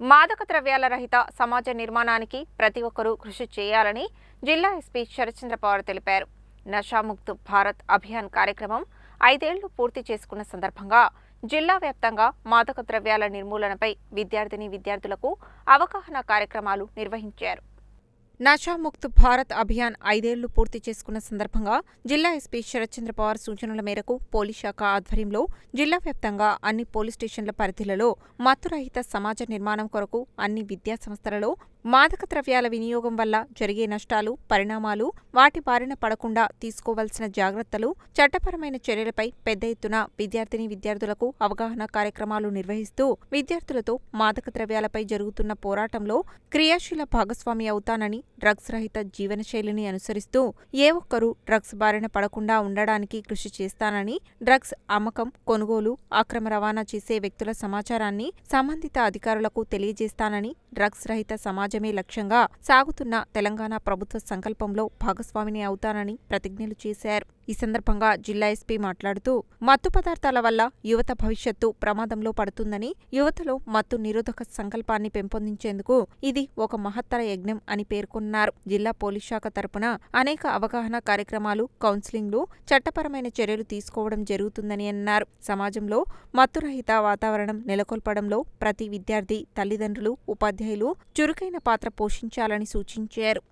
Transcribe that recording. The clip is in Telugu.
మాదక ద్రవ్యాల రహిత సమాజ నిర్మాణానికి ప్రతి ఒక్కరూ కృషి చేయాలని జిల్లా ఎస్పీ శరత్చంద్ర పవార్ తెలిపారు. నషాముక్త్ భారత్ అభియాన్ కార్యక్రమం ఐదేళ్ళు పూర్తి చేసుకున్న సందర్భంగా జిల్లా వ్యాప్తంగా మాదక ద్రవ్యాల నిర్మూలనపై విద్యార్థిని విద్యార్థులకు అవగాహన కార్యక్రమాలు నిర్వహించారు. నషాముక్త్ భారత్ అభియాన్ ఐదేళ్ళు పూర్తి చేసుకున్న సందర్భంగా జిల్లా ఎస్పీ శరత్చంద్ర పవార్ సూచనల మేరకు పోలీస్ శాఖ ఆధ్వర్యంలో జిల్లా వ్యాప్తంగా అన్ని పోలీస్ స్టేషన్ల పరిధిలలో మత్తురహిత సమాజ నిర్మాణం కొరకు అన్ని విద్యా సంస్థలలో మాదక ద్రవ్యాల వినియోగం వల్ల జరిగే నష్టాలు పరిణామాలు వాటి బారిన పడకుండా తీసుకోవాల్సిన జాగ్రత్తలు చట్టపరమైన చర్యలపై పెద్ద ఎత్తున విద్యార్థిని విద్యార్థులకు అవగాహన కార్యక్రమాలు నిర్వహిస్తూ విద్యార్థులతో మాదక ద్రవ్యాలపై జరుగుతున్న పోరాటంలో క్రియాశీల భాగస్వామి అవుతానని డ్రగ్స్ రహిత జీవనశైలిని అనుసరిస్తూ ఏ ఒక్కరూ డ్రగ్స్ బారిన పడకుండా ఉండడానికి కృషి చేస్తానని డ్రగ్స్ అమ్మకం కొనుగోలు అక్రమ రవాణా చేసే వ్యక్తుల సమాచారాన్ని సంబంధిత అధికారులకు తెలియజేస్తానని డ్రగ్స్ రహిత సమాజమే లక్ష్యంగా సాగుతున్న తెలంగాణ ప్రభుత్వ సంకల్పంలో భాగస్వామిని అవుతానని ప్రతిజ్ఞలు చేశారు. ఈ సందర్భంగా జిల్లా ఎస్పీ మాట్లాడుతూ మత్తు పదార్థాల వల్ల యువత భవిష్యత్తు ప్రమాదంలో పడుతుందని యువతలో మత్తు నిరోధక సంకల్పాన్ని పెంపొందించేందుకు ఇది ఒక మహత్తర యజ్ఞం అని పేర్కొన్నారు. జిల్లా పోలీస్ శాఖ తరపున అనేక అవగాహన కార్యక్రమాలు కౌన్సిలింగ్లు చట్టపరమైన చర్యలు తీసుకోవడం జరుగుతుందని అన్నారు. సమాజంలో మత్తురహిత వాతావరణం నెలకొల్పడంలో ప్రతి విద్యార్థి తల్లిదండ్రులు ఉపాధ్యాయులు చురుకైన పాత్ర పోషించాలని సూచించారు.